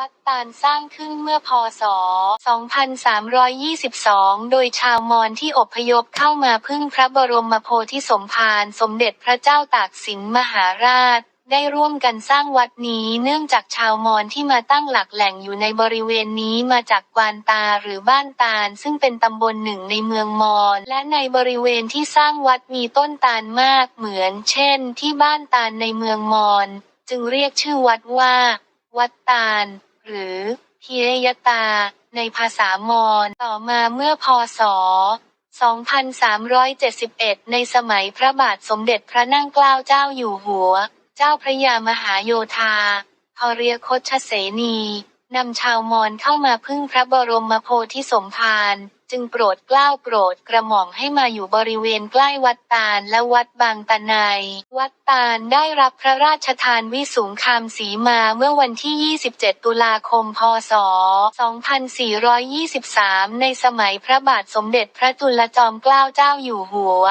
วัดตาลสร้างขึ้นเมื่อพศ 2322 โดยชาวมอญที่อพยพเข้ามาพึ่งพระบรมโพธิสมภารสมเด็จพระเจ้าตากสินมหาราช ได้ร่วมกันสร้างวัดนี้เนื่องจากชาวมอญที่มาตั้งหลักแหล่งอยู่ในบริเวณนี้มาจากกวานตาหรือบ้านตาล ซึ่งเป็นตำบลหนึ่งในเมืองมอญและในบริเวณที่สร้างวัดมีต้นตาลมากเหมือน เช่น ที่บ้านตาลในเมืองมอญจึงเรียกชื่อวัดว่า วัดตาล หรือพิรยตา ในภาษามอญต่อมาเมื่อพศ 2371 ในสมัยพระบาทสมเด็จพระนั่งเกล้าเจ้าอยู่หัว เจ้าพระยามหาโยธาทเรียคชเสนี นำชาวมอญเข้ามาพึ่งพระบรมโพธิสมภารจึงโปรดเกล้าโปรดกระหม่อมให้มาอยู่บริเวณใกล้วัดตาลและวัดบางตะไนวัดตาลได้รับพระราชทานวิสุงคามสีมาเมื่อวันที่ 27 ตุลาคม พศ 2423 ในสมัยพระบาทสมเด็จพระจุลจอมเกล้าเจ้าอยู่หัว